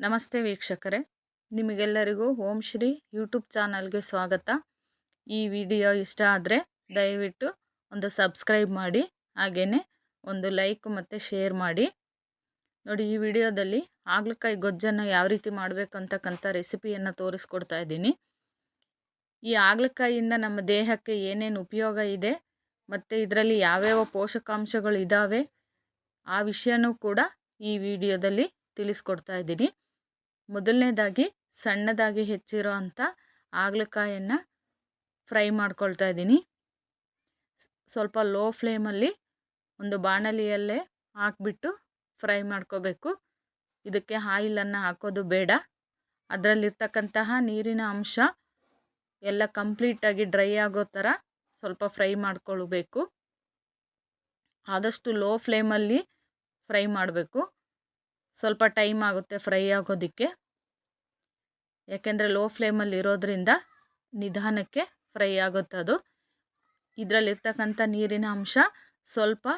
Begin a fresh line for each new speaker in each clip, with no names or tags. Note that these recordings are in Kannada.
ನಮಸ್ತೆ ವೀಕ್ಷಕರೇ, ನಿಮಗೆಲ್ಲರಿಗೂ ಓಂ ಶ್ರೀ ಯೂಟ್ಯೂಬ್ ಚಾನಲ್ಗೆ ಸ್ವಾಗತ. ಈ ವಿಡಿಯೋ ಇಷ್ಟ ಆದರೆ ದಯವಿಟ್ಟು ಒಂದು ಸಬ್ಸ್ಕ್ರೈಬ್ ಮಾಡಿ ಹಾಗೆಯೇ ಒಂದು ಲೈಕ್ ಮತ್ತು ಶೇರ್ ಮಾಡಿ. ನೋಡಿ, ಈ ವಿಡಿಯೋದಲ್ಲಿ ಹಾಗಲಕಾಯಿ ಗೊಜ್ಜನ್ನು ಯಾವ ರೀತಿ ಮಾಡಬೇಕಂತಕ್ಕಂಥ ರೆಸಿಪಿಯನ್ನು ತೋರಿಸ್ಕೊಡ್ತಾ ಇದ್ದೀನಿ. ಈ ಹಾಗಲಕಾಯಿಯಿಂದ ನಮ್ಮ ದೇಹಕ್ಕೆ ಏನೇನು ಉಪಯೋಗ ಇದೆ, ಮತ್ತು ಇದರಲ್ಲಿ ಯಾವ್ಯಾವ ಪೋಷಕಾಂಶಗಳು ಇದ್ದಾವೆ ಆ ವಿಷಯನೂ ಕೂಡ ಈ ವಿಡಿಯೋದಲ್ಲಿ ತಿಳಿಸ್ಕೊಡ್ತಾ ಇದ್ದೀನಿ. ಮೊದಲನೇದಾಗಿ ಸಣ್ಣದಾಗಿ ಹೆಚ್ಚಿರೋ ಅಂಥ ಹಾಗಲಕಾಯನ್ನು ಫ್ರೈ ಮಾಡ್ಕೊಳ್ತಾ ಇದ್ದೀನಿ. ಸ್ವಲ್ಪ ಲೋ ಫ್ಲೇಮಲ್ಲಿ ಒಂದು ಬಾಣಲಿಯಲ್ಲೇ ಹಾಕ್ಬಿಟ್ಟು ಫ್ರೈ ಮಾಡ್ಕೋಬೇಕು. ಇದಕ್ಕೆ ಆಯಿಲನ್ನು ಹಾಕೋದು ಬೇಡ. ಅದರಲ್ಲಿರ್ತಕ್ಕಂತಹ ನೀರಿನ ಅಂಶ ಎಲ್ಲ ಕಂಪ್ಲೀಟಾಗಿ ಡ್ರೈ ಆಗೋ ಥರ ಸ್ವಲ್ಪ ಫ್ರೈ ಮಾಡ್ಕೊಳ್ಬೇಕು. ಆದಷ್ಟು ಲೋ ಫ್ಲೇಮಲ್ಲಿ ಫ್ರೈ ಮಾಡಬೇಕು. ಸ್ವಲ್ಪ ಟೈಮ್ ಆಗುತ್ತೆ ಫ್ರೈ ಆಗೋದಕ್ಕೆ. ಯಾಕೆಂದರೆ ಲೋ ಫ್ಲೇಮಲ್ಲಿ ಇರೋದ್ರಿಂದ ನಿಧಾನಕ್ಕೆ ಫ್ರೈ ಆಗುತ್ತೆ ಅದು. ಇದರಲ್ಲಿರ್ತಕ್ಕಂಥ ನೀರಿನ ಅಂಶ ಸ್ವಲ್ಪ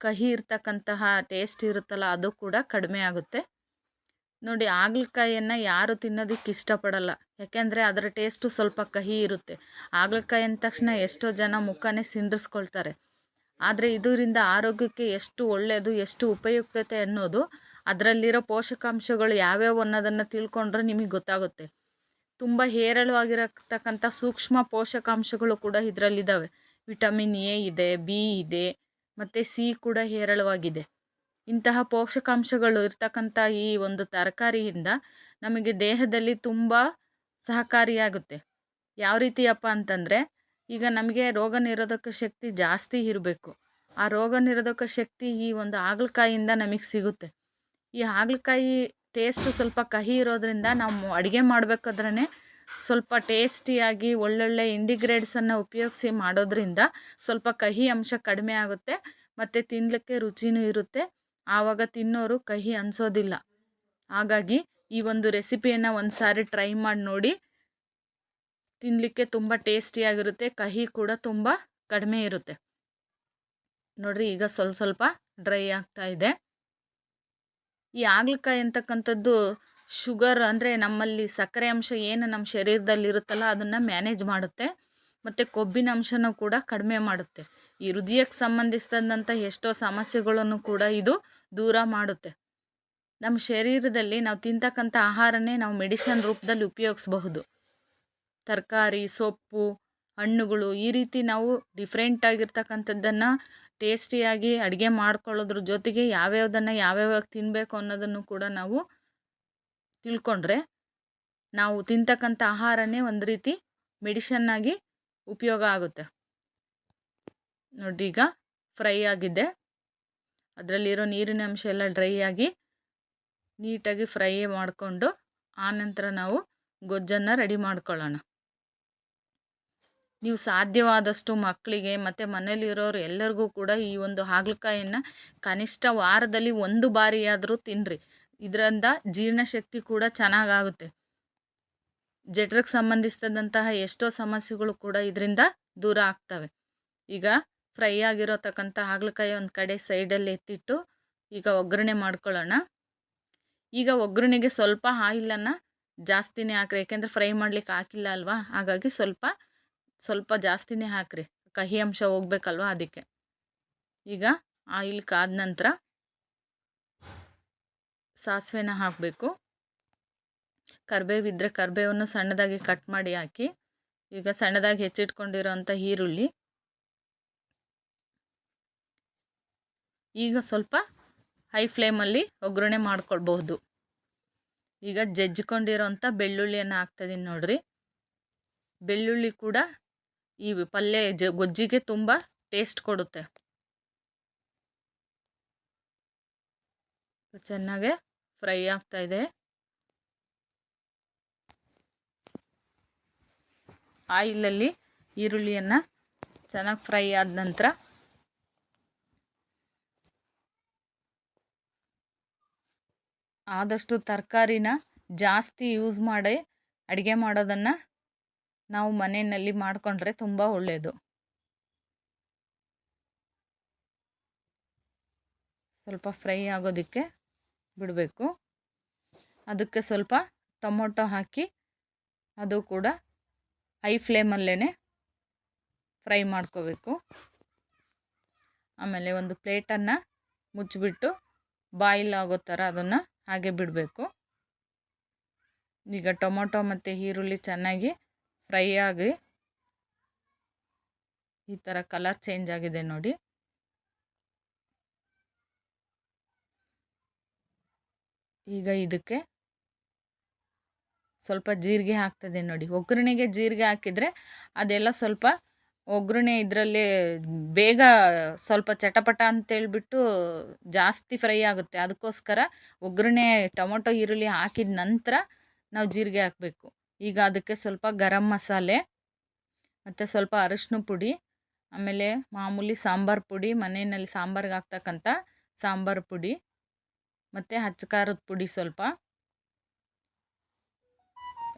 ಕಹಿ ಇರ್ತಕ್ಕಂತಹ ಟೇಸ್ಟ್ ಇರುತ್ತಲ್ಲ ಅದು ಕೂಡ ಕಡಿಮೆ ಆಗುತ್ತೆ. ನೋಡಿ ಹಾಗಲಕಾಯಿಯನ್ನು ಯಾರು ತಿನ್ನೋದಕ್ಕೆ ಇಷ್ಟಪಡಲ್ಲ. ಯಾಕೆಂದರೆ ಅದರ ಟೇಸ್ಟು ಸ್ವಲ್ಪ ಕಹಿ ಇರುತ್ತೆ. ಹಾಗಲಕಾಯಿ ಅಂದ ತಕ್ಷಣ ಎಷ್ಟೋ ಜನ ಮುಖನೇ ಸಿಂಡ್ರಿಸ್ಕೊಳ್ತಾರೆ. ಆದರೆ ಇದರಿಂದ ಆರೋಗ್ಯಕ್ಕೆ ಎಷ್ಟು ಒಳ್ಳೆಯದು ಎಷ್ಟು ಉಪಯುಕ್ತತೆ ಅನ್ನೋದು ಅದರಲ್ಲಿರೋ ಪೋಷಕಾಂಶಗಳು ಯಾವ್ಯಾವು ಅನ್ನೋದನ್ನು ತಿಳ್ಕೊಂಡ್ರೆ ನಿಮಗೆ ಗೊತ್ತಾಗುತ್ತೆ. ತುಂಬ ಹೇರಳವಾಗಿರತಕ್ಕಂಥ ಸೂಕ್ಷ್ಮ ಪೋಷಕಾಂಶಗಳು ಕೂಡ ಇದರಲ್ಲಿದ್ದಾವೆ ವಿಟಮಿನ್ ಎ ಇದೆ, ಬಿ ಇದೆ, ಮತ್ತು ಸಿ ಕೂಡ ಹೇರಳವಾಗಿದೆ. ಇಂತಹ ಪೋಷಕಾಂಶಗಳು ಇರ್ತಕ್ಕಂಥ ಈ ಒಂದು ತರಕಾರಿಯಿಂದ ನಮಗೆ ದೇಹದಲ್ಲಿ ತುಂಬ ಸಹಕಾರಿಯಾಗುತ್ತೆ. ಯಾವ ರೀತಿಯಪ್ಪ ಅಂತಂದರೆ, ಈಗ ನಮಗೆ ರೋಗ ನಿರೋಧಕ ಶಕ್ತಿ ಜಾಸ್ತಿ ಇರಬೇಕು. ಆ ರೋಗ ನಿರೋಧಕ ಶಕ್ತಿ ಈ ಒಂದು ಹಾಗಲಕಾಯಿಂದ ನಮಗೆ ಸಿಗುತ್ತೆ. ಈ ಹಾಗಲಕಾಯಿ ಟೇಸ್ಟು ಸ್ವಲ್ಪ ಕಹಿ ಇರೋದರಿಂದ ನಾವು ಅಡುಗೆ ಮಾಡಬೇಕಾದ್ರೇ ಸ್ವಲ್ಪ ಟೇಸ್ಟಿಯಾಗಿ ಒಳ್ಳೊಳ್ಳೆ ಇಂಡಿಗ್ರೇಡ್ಸನ್ನು ಉಪಯೋಗಿಸಿ ಮಾಡೋದ್ರಿಂದ ಸ್ವಲ್ಪ ಕಹಿ ಅಂಶ ಕಡಿಮೆ ಆಗುತ್ತೆ, ಮತ್ತು ತಿನ್ನಲಿಕ್ಕೆ ರುಚಿನೂ ಇರುತ್ತೆ. ಆವಾಗ ತಿನ್ನೋರು ಕಹಿ ಅನಿಸೋದಿಲ್ಲ. ಹಾಗಾಗಿ ಈ ಒಂದು ರೆಸಿಪಿಯನ್ನು ಒಂದು ಸಾರಿ ಟ್ರೈ ಮಾಡಿ ನೋಡಿ. ತಿನ್ನಲಿಕ್ಕೆ ತುಂಬ ಟೇಸ್ಟಿಯಾಗಿರುತ್ತೆ ಕಹಿ ಕೂಡ ತುಂಬ ಕಡಿಮೆ ಇರುತ್ತೆ. ನೋಡಿರಿ, ಈಗ ಸ್ವಲ್ಪ ಸ್ವಲ್ಪ ಡ್ರೈ ಆಗ್ತಾ ಇದೆ. ಈ ಹಾಗಲಕಾಯಿ ಅಂತಕ್ಕಂಥದ್ದು ಶುಗರ್ ಅಂದರೆ ನಮ್ಮಲ್ಲಿ ಸಕ್ಕರೆ ಅಂಶ ಏನು ನಮ್ಮ ಶರೀರದಲ್ಲಿ ಇರುತ್ತಲ್ಲ ಅದನ್ನು ಮ್ಯಾನೇಜ್ ಮಾಡುತ್ತೆ. ಮತ್ತು ಕೊಬ್ಬಿನ ಅಂಶನೂ ಕೂಡ ಕಡಿಮೆ ಮಾಡುತ್ತೆ. ಈ ಹೃದಯಕ್ಕೆ ಸಂಬಂಧಿಸಿದಂಥ ಎಷ್ಟೋ ಸಮಸ್ಯೆಗಳನ್ನು ಕೂಡ ಇದು ದೂರ ಮಾಡುತ್ತೆ. ನಮ್ಮ ಶರೀರದಲ್ಲಿ ನಾವು ತಿಂತಕ್ಕಂಥ ಆಹಾರನೇ ನಾವು ಮೆಡಿಷನ್ ರೂಪದಲ್ಲಿ ಉಪಯೋಗಿಸ್ಬಹುದು. ತರಕಾರಿ, ಸೊಪ್ಪು, ಹಣ್ಣುಗಳು ಈ ರೀತಿ ನಾವು ಡಿಫ್ರೆಂಟ್ ಆಗಿರ್ತಕ್ಕಂಥದ್ದನ್ನು ಟೇಸ್ಟಿಯಾಗಿ ಅಡುಗೆ ಮಾಡ್ಕೊಳ್ಳೋದ್ರ ಜೊತೆಗೆ ಯಾವ್ಯಾವುದನ್ನು ಯಾವ್ಯಾವಾಗ ತಿನ್ನಬೇಕು ಅನ್ನೋದನ್ನು ಕೂಡ ನಾವು ತಿಳ್ಕೊಂಡ್ರೆ ನಾವು ತಿಂತಕ್ಕಂಥ ಆಹಾರನೇ ಒಂದು ರೀತಿ ಮೆಡಿಷನ್ನಾಗಿ ಉಪಯೋಗ ಆಗುತ್ತೆ. ನೋಡಿ ಈಗ ಫ್ರೈ ಆಗಿದೆ. ಅದರಲ್ಲಿರೋ ನೀರಿನ ಅಂಶ ಎಲ್ಲ ಡ್ರೈ ಆಗಿ ನೀಟಾಗಿ ಫ್ರೈ ಮಾಡಿಕೊಂಡು ಆನಂತರ ನಾವು ಗೊಜ್ಜನ್ನು ರೆಡಿ ಮಾಡ್ಕೊಳ್ಳೋಣ. ನೀವು ಸಾಧ್ಯವಾದಷ್ಟು ಮಕ್ಕಳಿಗೆ ಮತ್ತು ಮನೇಲಿರೋರು ಎಲ್ಲರಿಗೂ ಕೂಡ ಈ ಒಂದು ಹಾಗಲಕಾಯಿಯನ್ನು ಕನಿಷ್ಠ ವಾರದಲ್ಲಿ ಒಂದು ಬಾರಿಯಾದರೂ ತಿನ್ನಿರಿ ಇದರಿಂದ ಜೀರ್ಣಶಕ್ತಿ ಕೂಡ ಚೆನ್ನಾಗಾಗುತ್ತೆ. ಜಠರಕ್ಕೆ ಸಂಬಂಧಿಸಿದಂತಹ ಎಷ್ಟೋ ಸಮಸ್ಯೆಗಳು ಕೂಡ ಇದರಿಂದ ದೂರ ಆಗ್ತವೆ. ಈಗ ಫ್ರೈ ಆಗಿರೋತಕ್ಕಂಥ ಹಾಗಲಕಾಯಿ ಒಂದು ಕಡೆ ಸೈಡಲ್ಲಿ ಎತ್ತಿಟ್ಟು ಈಗ ಒಗ್ಗರಣೆ ಮಾಡ್ಕೊಳ್ಳೋಣ. ಈಗ ಒಗ್ಗರಣೆಗೆ ಸ್ವಲ್ಪ ಆಯಿಲನ್ನು ಜಾಸ್ತಿನೇ ಹಾಕ್ರಿ, ಯಾಕೆಂದರೆ ಫ್ರೈ ಮಾಡ್ಲಿಕ್ಕೆ ಹಾಕಿಲ್ಲ ಅಲ್ವಾ? ಹಾಗಾಗಿ ಸ್ವಲ್ಪ ಸ್ವಲ್ಪ ಜಾಸ್ತಿನೇ ಹಾಕಿರಿ. ಕಹಿ ಅಂಶ ಹೋಗ್ಬೇಕಲ್ವ ಅದಕ್ಕೆ. ಈಗ ಆಯಿಲ್ ಕಾದ ನಂತರ ಸಾಸಿವೆನ ಹಾಕಬೇಕು. ಕರಿಬೇವಿದ್ರೆ ಕರಿಬೇವನ್ನು ಸಣ್ಣದಾಗಿ ಕಟ್ ಮಾಡಿ ಹಾಕಿ, ಈಗ ಸಣ್ಣದಾಗಿ ಹೆಚ್ಚಿಟ್ಕೊಂಡಿರೋಂಥ ಈರುಳ್ಳಿ. ಈಗ ಸ್ವಲ್ಪ ಹೈ ಫ್ಲೇಮಲ್ಲಿ ಒಗ್ಗರಣೆ ಮಾಡ್ಕೊಳ್ಬಹುದು. ಈಗ ಜಜ್ಜಿಕೊಂಡಿರೋಂಥ ಬೆಳ್ಳುಳ್ಳಿಯನ್ನು ಹಾಕ್ತಾಯಿದ್ದೀನಿ ನೋಡಿರಿ. ಬೆಳ್ಳುಳ್ಳಿ ಕೂಡ ಈ ಪಲ್ಯ ಜ, ಗೊಜ್ಜಿಗೆ ತುಂಬ ಟೇಸ್ಟ್ ಕೊಡುತ್ತೆ. ಚೆನ್ನಾಗೆ ಫ್ರೈ ಆಗ್ತಾ ಇದೆ. ಆಯಿಲಲ್ಲಿ ಈರುಳ್ಳಿಯನ್ನು ಚೆನ್ನಾಗಿ ಫ್ರೈ ಆದ ನಂತರ ಆದಷ್ಟು ತರಕಾರಿನ ಜಾಸ್ತಿ ಯೂಸ್ ಮಾಡಿ ಅಡುಗೆ ಮಾಡೋದನ್ನು ನಾವು ಮನೆಯಲ್ಲಿ ಮಾಡಿಕೊಂಡ್ರೆ ತುಂಬ ಒಳ್ಳೆಯದು ಸ್ವಲ್ಪ ಫ್ರೈ ಆಗೋದಕ್ಕೆ ಬಿಡಬೇಕು. ಅದಕ್ಕೆ ಸ್ವಲ್ಪ ಟೊಮೊಟೊ ಹಾಕಿ ಅದು ಕೂಡ ಹೈ ಫ್ಲೇಮಲ್ಲೇ ಫ್ರೈ ಮಾಡ್ಕೋಬೇಕು. ಆಮೇಲೆ ಒಂದು ಪ್ಲೇಟನ್ನು ಮುಚ್ಚಿಬಿಟ್ಟು ಬಾಯ್ಲ್ ಆಗೋ ಥರ ಅದನ್ನು ಹಾಗೆ ಬಿಡಬೇಕು. ಈಗ ಟೊಮೊಟೊ ಮತ್ತು ಈರುಳ್ಳಿ ಚೆನ್ನಾಗಿ ಫ್ರೈ ಆಗಿ ಈ ಥರ ಕಲರ್ ಚೇಂಜ್ ಆಗಿದೆ ನೋಡಿ. ಈಗ ಇದಕ್ಕೆ ಸ್ವಲ್ಪ ಜೀರಿಗೆ ಹಾಕ್ತದೆ ನೋಡಿ. ಒಗ್ಗರಣೆಗೆ ಜೀರಿಗೆ ಹಾಕಿದರೆ ಅದೆಲ್ಲ ಸ್ವಲ್ಪ ಒಗ್ಗರಣೆ ಇದರಲ್ಲಿ ಬೇಗ ಸ್ವಲ್ಪ ಚಟಪಟ ಅಂತೇಳ್ಬಿಟ್ಟು ಜಾಸ್ತಿ ಫ್ರೈ ಆಗುತ್ತೆ. ಅದಕ್ಕೋಸ್ಕರ ಒಗ್ಗರಣೆ ಟೊಮೊಟೊ ಈರುಳ್ಳಿ ಹಾಕಿದ ನಂತರ ನಾವು ಜೀರಿಗೆ ಹಾಕಬೇಕು. ಈಗ ಅದಕ್ಕೆ ಸ್ವಲ್ಪ ಗರಂ ಮಸಾಲೆ ಮತ್ತು ಸ್ವಲ್ಪ ಅರಶಿನ ಪುಡಿ, ಆಮೇಲೆ ಮಾಮೂಲಿ ಸಾಂಬಾರು ಪುಡಿ, ಮನೆಯಲ್ಲಿ ಸಾಂಬಾರ್ಗೆ ಹಾಕ್ತಕ್ಕಂಥ ಸಾಂಬಾರು ಪುಡಿ ಮತ್ತು ಹಚ್ಚ ಖಾರದ ಪುಡಿ ಸ್ವಲ್ಪ.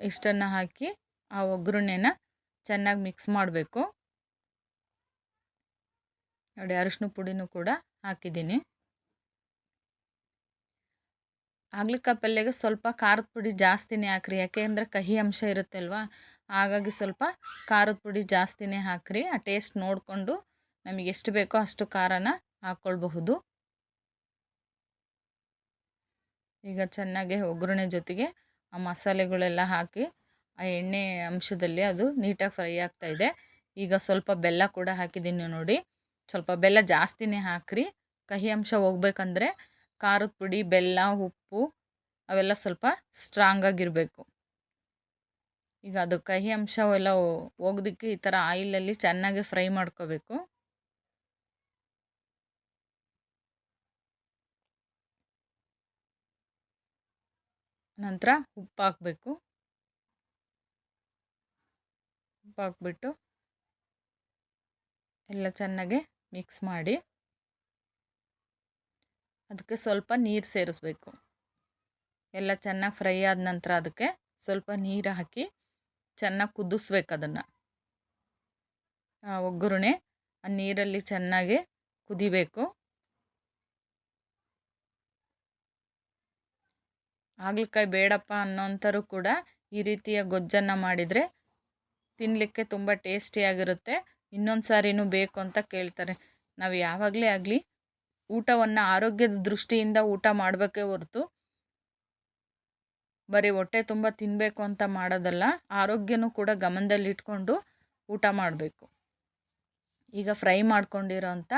ಇಷ್ಟನ್ನು ಹಾಕಿ ಆ ಒಗ್ಗರಣೆನ ಚೆನ್ನಾಗಿ ಮಿಕ್ಸ್ ಮಾಡಬೇಕು. ನೋಡಿ ಅರಿಶಿನ ಪುಡಿನೂ ಕೂಡ ಹಾಕಿದ್ದೀನಿ. ಹಾಗಲಕಾಯಿ ಪಲ್ಯಗೆ ಸ್ವಲ್ಪ ಖಾರದ ಪುಡಿ ಜಾಸ್ತಿನೇ ಹಾಕ್ರಿ ಯಾಕೆ ಅಂದರೆ ಕಹಿ ಅಂಶ ಇರುತ್ತೆ ಅಲ್ವಾ ಹಾಗಾಗಿ ಸ್ವಲ್ಪ ಖಾರದ ಪುಡಿ ಜಾಸ್ತಿನೇ ಹಾಕ್ರಿ. ಆ ಟೇಸ್ಟ್ ನೋಡಿಕೊಂಡು ನಮಗೆ ಎಷ್ಟು ಬೇಕೋ ಅಷ್ಟು ಖಾರನ ಹಾಕ್ಕೊಳ್ಬಹುದು ಈಗ ಚೆನ್ನಾಗಿ ಒಗ್ಗರಣೆ ಜೊತೆಗೆ ಆ ಮಸಾಲೆಗಳೆಲ್ಲ ಹಾಕಿ, ಆ ಎಣ್ಣೆ ಅಂಶದಲ್ಲಿ ಅದು ನೀಟಾಗಿ ಫ್ರೈ ಆಗ್ತಾ ಇದೆ. ಈಗ ಸ್ವಲ್ಪ ಬೆಲ್ಲ ಕೂಡ ಹಾಕಿದ್ದೀನಿ ನೋಡಿ. ಸ್ವಲ್ಪ ಬೆಲ್ಲ ಜಾಸ್ತಿನೇ ಹಾಕ್ರಿ. ಕಹಿ ಅಂಶ ಹೋಗ್ಬೇಕಂದ್ರೆ ಖಾರದ ಪುಡಿ, ಬೆಲ್ಲ, ಉಪ್ಪು ಅವೆಲ್ಲ ಸ್ವಲ್ಪ ಸ್ಟ್ರಾಂಗಾಗಿರಬೇಕು ಈಗ ಅದು ಕಹಿ ಅಂಶ ಎಲ್ಲ ಹೋಗೋದಕ್ಕೆ ಈ ಥರ ಆಯಿಲಲ್ಲಿ ಚೆನ್ನಾಗಿ ಫ್ರೈ ಮಾಡ್ಕೋಬೇಕು. ನಂತರ ಉಪ್ಪು ಹಾಕಬೇಕು. ಉಪ್ಪು ಹಾಕ್ಬಿಟ್ಟು ಎಲ್ಲ ಚೆನ್ನಾಗಿ ಮಿಕ್ಸ್ ಮಾಡಿ. ಅದಕ್ಕೆ ಸ್ವಲ್ಪ ನೀರು ಸೇರಿಸ್ಬೇಕು. ಎಲ್ಲ ಚೆನ್ನಾಗಿ ಫ್ರೈ ಆದ ನಂತರ ಅದಕ್ಕೆ ಸ್ವಲ್ಪ ನೀರು ಹಾಕಿ ಚೆನ್ನಾಗಿ ಕುದಿಸ್ಬೇಕು ಅದನ್ನು. ಒಗ್ಗರಣೆ ಆ ನೀರಲ್ಲಿ ಚೆನ್ನಾಗಿ ಕುದಿಬೇಕು. ಹಾಗಲಕಾಯಿ ಬೇಡಪ್ಪ ಅನ್ನೋಂಥರು ಕೂಡ ಈ ರೀತಿಯ ಗೊಜ್ಜನ್ನು ಮಾಡಿದರೆ ತಿನ್ನಲಿಕ್ಕೆ ತುಂಬ ಟೇಸ್ಟಿಯಾಗಿರುತ್ತೆ ಇನ್ನೊಂದು ಸಾರಿನೂ ಬೇಕು ಅಂತ ಕೇಳ್ತಾರೆ. ನಾವು ಯಾವಾಗಲೇ ಆಗಲಿ ಊಟವನ್ನು ಆರೋಗ್ಯದ ದೃಷ್ಟಿಯಿಂದ ಊಟ ಮಾಡಬೇಕೇ ಹೊರತು ಬರೀ ಹೊಟ್ಟೆ ತುಂಬ ತಿನ್ನಬೇಕು ಅಂತ ಮಾಡೋದಲ್ಲ, ಆರೋಗ್ಯನೂ ಕೂಡ ಗಮನದಲ್ಲಿಟ್ಕೊಂಡು ಊಟ ಮಾಡಬೇಕು. ಈಗ ಫ್ರೈ ಮಾಡ್ಕೊಂಡಿರೋ ಅಂಥ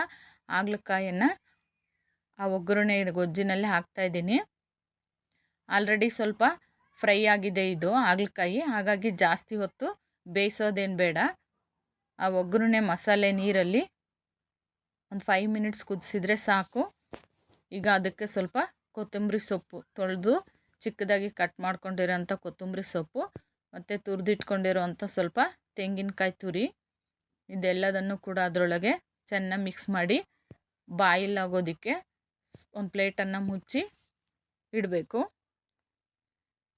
ಆ ಒಗ್ಗರಣೆ ಗೊಜ್ಜಿನಲ್ಲಿ ಹಾಕ್ತಾಯಿದ್ದೀನಿ ಆಲ್ರೆಡಿ ಸ್ವಲ್ಪ ಫ್ರೈ ಆಗಿದೆ ಇದು ಹಾಗಲಕಾಯಿ ಹಾಗಾಗಿ ಜಾಸ್ತಿ ಹೊತ್ತು ಬೇಯಿಸೋದೇನು ಬೇಡ. ಆ ಒಗ್ಗರಣೆ ಮಸಾಲೆ ನೀರಲ್ಲಿ ಒಂದು ಫೈವ್ ಮಿನಿಟ್ಸ್ ಕುದಿಸಿದ್ರೆ ಸಾಕು. ಈಗ ಅದಕ್ಕೆ ಸ್ವಲ್ಪ ಕೊತ್ತಂಬರಿ ಸೊಪ್ಪು ತೊಳೆದು ಚಿಕ್ಕದಾಗಿ ಕಟ್ ಮಾಡ್ಕೊಂಡಿರೋಂಥ ಕೊತ್ತಂಬರಿ ಸೊಪ್ಪು ಮತ್ತು ತುರಿದಿಟ್ಕೊಂಡಿರೋವಂಥ ಸ್ವಲ್ಪ ತೆಂಗಿನಕಾಯಿ ತುರಿ, ಇದೆಲ್ಲದನ್ನು ಕೂಡ ಅದರೊಳಗೆ ಚೆನ್ನಾಗಿ ಮಿಕ್ಸ್ ಮಾಡಿ ಬಾಯಿಲ್ ಆಗೋದಕ್ಕೆ ಒಂದು ಪ್ಲೇಟನ್ನು ಮುಚ್ಚಿ ಇಡಬೇಕು.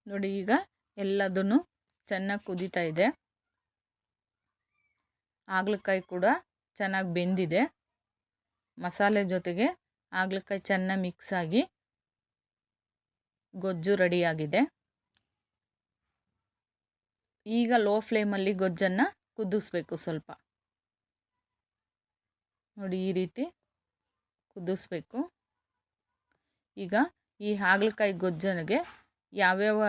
ನೋಡಿ ಈಗ ಎಲ್ಲದನ್ನು ಚೆನ್ನಾಗಿ ಕುದೀತಾ ಇದೆ. ಹಾಗಲಕಾಯಿ ಕೂಡ ಚೆನ್ನಾಗಿ ಬೆಂದಿದೆ. ಮಸಾಲೆ ಜೊತೆಗೆ ಹಾಗಲಕಾಯಿ ಚೆನ್ನಾಗಿ ಮಿಕ್ಸ್ ಆಗಿ ಗೊಜ್ಜು ರೆಡಿಯಾಗಿದೆ ಈಗ ಲೋ ಫ್ಲೇಮಲ್ಲಿ ಗೊಜ್ಜನ್ನು ಕುದಿಸ್ಬೇಕು ಸ್ವಲ್ಪ. ನೋಡಿ ಈ ರೀತಿ ಕುದಿಸ್ಬೇಕು. ಈಗ ಈ ಹಾಗಲಕಾಯಿ ಗೊಜ್ಜನಿಗೆ ಯಾವ್ಯಾವ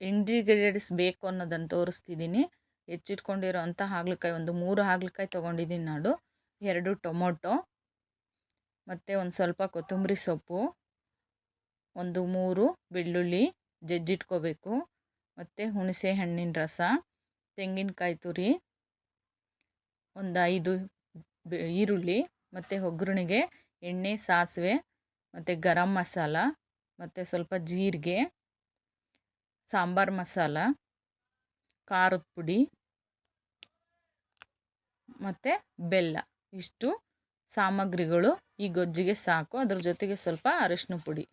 ಇಂಗ್ರೀಡಿಯೆಂಟ್ಸ್ ಬೇಕು ಅನ್ನೋದನ್ನು ತೋರಿಸ್ತಿದ್ದೀನಿ ಹೆಚ್ಚಿಟ್ಕೊಂಡಿರೋ ಅಂಥ ಹಾಗಲಕಾಯಿ ಒಂದು ಮೂರು ಹಾಗಲಕಾಯಿ ತೊಗೊಂಡಿದ್ದೀನಿ ನಾನು. ಎರಡು ಟೊಮೊಟೊ ಮತ್ತು ಒಂದು ಸ್ವಲ್ಪ ಕೊತ್ತಂಬರಿ ಸೊಪ್ಪು, ಒಂದು ಮೂರು ಬೆಳ್ಳುಳ್ಳಿ ಜಜ್ಜಿಟ್ಕೋಬೇಕು ಮತ್ತು ಹುಣಸೆ ಹಣ್ಣಿನ ರಸ, ತೆಂಗಿನಕಾಯಿ ತುರಿ, ಒಂದು ಐದು ಈರುಳ್ಳಿ, ಮತ್ತು ಒಗ್ಗರಣೆಗೆ ಎಣ್ಣೆ, ಸಾಸಿವೆ, ಮತ್ತು ಗರಂ ಮಸಾಲ, ಮತ್ತು ಸ್ವಲ್ಪ ಜೀರಿಗೆ, ಸಾಂಬಾರು ಮಸಾಲ, ಖಾರದ ಪುಡಿ, ಮತ್ತು ಬೆಲ್ಲ. ಇಷ್ಟು. ಸಾಮಗ್ರಿಗಳು ಈ ಗೊಜ್ಜಿಗೆ ಸಾಕು. ಅದ್ರ ಜೊತೆಗೆ ಸ್ವಲ್ಪ ಅರಿಶಿನ ಪುಡಿ.